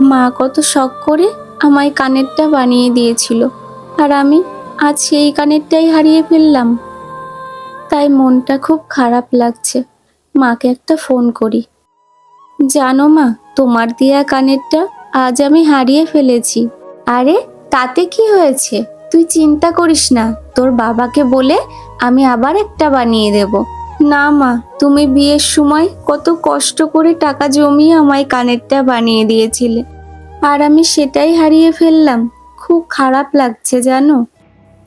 মা কত শখ করে আমায় কানেরটা বানিয়ে দিয়েছিল। আর আমি আজ সেই কানেরটাই হারিয়ে ফেললাম। তাই মনটা খুব খারাপ লাগছে। মাকে একটা ফোন করি। জানো মা, তোমার দেয়া কানেরটা আজ আমি হারিয়ে ফেলেছি। আরে, তাতে কি হয়েছে? তুই চিন্তা করিস না। তোর বাবাকে বলে আমি আবার একটা বানিয়ে দেব। না মা, তুমি বিয়ের সময় কত কষ্ট করে টাকা জমিয়ে আমায় কানেরটা বানিয়ে দিয়েছিলে। আর আমি সেটাই হারিয়ে ফেললাম। খুব খারাপ লাগছে, জানো?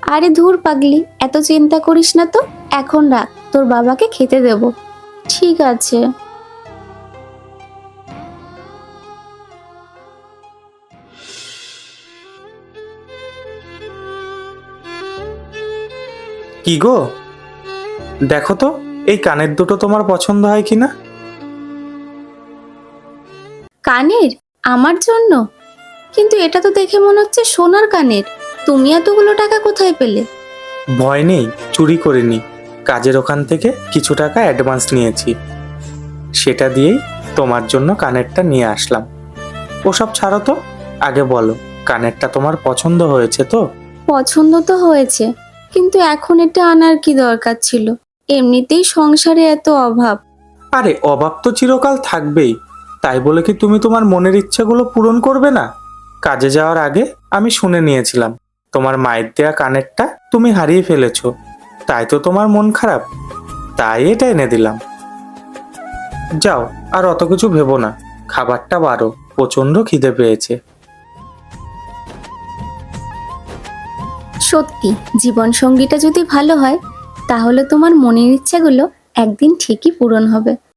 আরে ধুর পাগলি, এত চিন্তা করিস না তো। এখন রাখ, তোর বাবাকে খেতে দেব। ঠিক আছে। কি গো? দেখো তো। এই কানের দুটো তোমার পছন্দ হয় কিনা? কানের? আমার জন্য? কিন্তু এটা তো দেখে মনে হচ্ছে সোনার কানের। তুমি এতগুলো টাকা কোথায় পেলে? ভয় নেই চুরি করিনি। কাজের ওখান থেকে কিছু টাকা অ্যাডভান্স নিয়েছি। সেটা দিয়েই তোমার জন্য কানেরটা নিয়ে আসলাম। ওসব ছাড়ো তো। আগে বলো কানেরটা তোমার পছন্দ হয়েছে তো? পছন্দ তো হয়েছে কিন্তু এখন এটা আনার কি দরকার ছিল? এমনিতেই সংসারে এত অভাব। আরে অভাব তো চিরকাল থাকবেই। তাই বলে কি তুমি তোমার মনের ইচ্ছাগুলো পূরণ করবে না? কাজে যাওয়ার আগে আমি শুনে নিয়েছিলাম তোমার মায়ের দেয়া কানেরটা তুমি হারিয়ে ফেলেছো। তাই তো তোমার মন খারাপ। তাই এটা এনে দিলাম। যাও আর অত কিছু ভেবো না। খাবারটা বারো প্রচণ্ড খিদে পেয়েছে। সত্যি জীবন সঙ্গীটা যদি ভালো হয় তাহলে তোমার মনের ইচ্ছাগুলো একদিন ঠিকই পূরণ হবে।